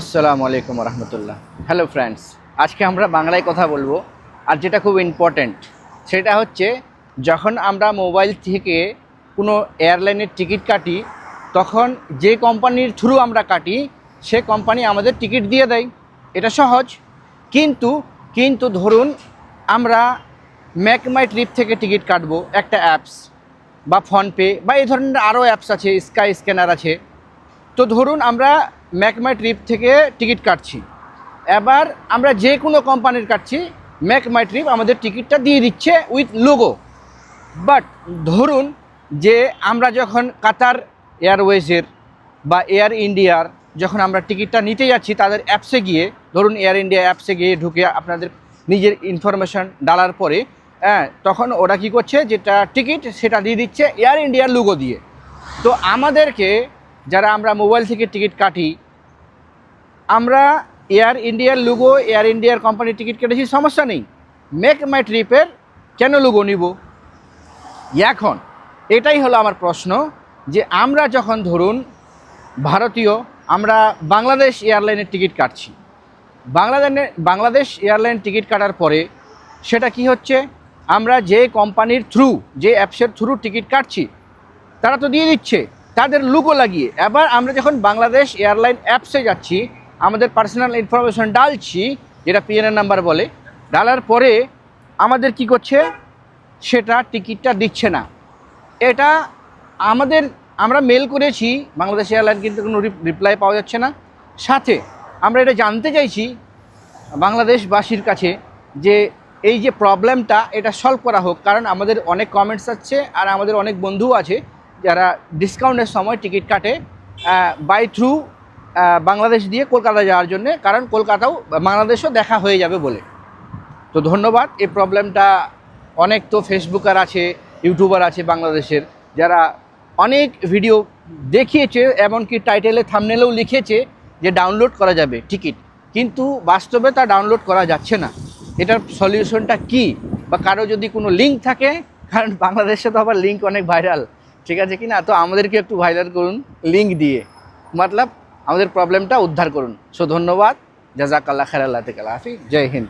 আসসালামু আলাইকুম রহমতুল্লাহ। Hello friends আজকে আমরা বাংলায় কথা বলব, আর যেটা খুব ইম্পর্ট্যান্ট সেটা হচ্ছে যখন আমরা মোবাইল থেকে কোনো এয়ারলাইনের টিকিট কাটি, তখন যে কোম্পানির থ্রু আমরা কাটি, সে কোম্পানি আমাদের টিকিট দিয়ে দেয়। এটা সহজ, কিন্তু কিন্তু ধরুন আমরা ম্যাক মাই ট্রিপ থেকে টিকিট কাটবো, একটা অ্যাপস বা ফোনপে বা এই ধরনের আরও অ্যাপস আছে স্কাই স্ক্যানার আছে। তো ধরুন আমরা ম্যাকমাই ট্রিপ থেকে টিকিট কাটছি। এবার আমরা যে কোনো কোম্পানির কাটছি ম্যাক মাই ট্রিপ আমাদের টিকিটটা দিয়ে দিচ্ছে উইথ লোগো। বাট ধরুন যে আমরা যখন কাতার এয়ারওয়েজের বা এয়ার ইন্ডিয়ার যখন আমরা টিকিটটা নিতে যাচ্ছি তাদের অ্যাপসে গিয়ে, ধরুন এয়ার ইন্ডিয়া অ্যাপসে গিয়ে ঢুকে আপনাদের নিজের ইনফরমেশন ডালার পরে হ্যাঁ তখন ওরা কী করছে, যেটা টিকিট সেটা দিয়ে দিচ্ছে এয়ার ইন্ডিয়ার লোগো দিয়ে। তো আমাদেরকে যারা আমরা মোবাইল থেকে টিকিট কাটি, আমরা এয়ার ইন্ডিয়ার লুগো, এয়ার ইন্ডিয়ার কোম্পানির টিকিট কেটেছি, সমস্যা নেই। মেক মাই ট্রিপের কেন লুগো নিব? এখন, এটাই হলো আমার প্রশ্ন যে আমরা যখন ধরুন ভারতীয়, আমরা বাংলাদেশ এয়ারলাইনের টিকিট কাটছি। বাংলাদেশের বাংলাদেশ এয়ারলাইন টিকিট কাটার পরে সেটা কি হচ্ছে? আমরা যে কোম্পানির থ্রু যে অ্যাপসের থ্রু টিকিট কাটছি, তারা তো দিয়ে দিচ্ছে। তাদের লুকো লাগিয়ে। এবার আমরা যখন বাংলাদেশ এয়ারলাইন অ্যাপসে যাচ্ছি, আমাদের পার্সোনাল ইনফরমেশন ডালছি, যেটা পিএনএর নাম্বার বলে, ডালার পরে আমাদের কি করছে? সেটা টিকিটটা দিচ্ছে না। এটা আমাদের, আমরা মেল করেছি, বাংলাদেশ এয়ারলাইন কিন্তু কোনো রিপ্লাই পাওয়া যাচ্ছে না। সাথে আমরা এটা জানতে চাইছি বাংলাদেশবাসীর কাছে যে এই যে প্রবলেমটা এটা সলভ করা হোক। কারণ আমাদের অনেক কমেন্টস আছে আর আমাদের অনেক বন্ধু আছে। যারা ডিসকাউন্টের সময় টিকিট কাটে বাই থ্রু বাংলাদেশ দিয়ে কলকাতা যাওয়ার জন্য, কারণ কলকাতাও বাংলাদেশও দেখা হয়ে যাবে বলে। তো ধন্যবাদ, এই প্রবলেমটা অনেক তো ফেসবুকার আছে ইউটিউবার আছে বাংলাদেশের, যারা অনেক ভিডিও দেখিয়েছে, এমনকি টাইটেলে থামনেলেও লিখেছে যে ডাউনলোড করা যাবে টিকিট কিন্তু বাস্তবে তা ডাউনলোড করা যাচ্ছে না। এটার সলিউশনটা কি? বা কারও যদি কোনো লিঙ্ক থাকে, কারণ বাংলাদেশে তো আবার লিঙ্ক অনেক ভাইরাল ঠিক আছে কি না তো আমাদেরকে একটু ভাইরাল করুন লিঙ্ক দিয়ে। মতলব আমাদের প্রবলেমটা উদ্ধার করুন। সো ধন্যবাদ। খের আল্লাহ তেকাল হাফি জয় হিন্দ।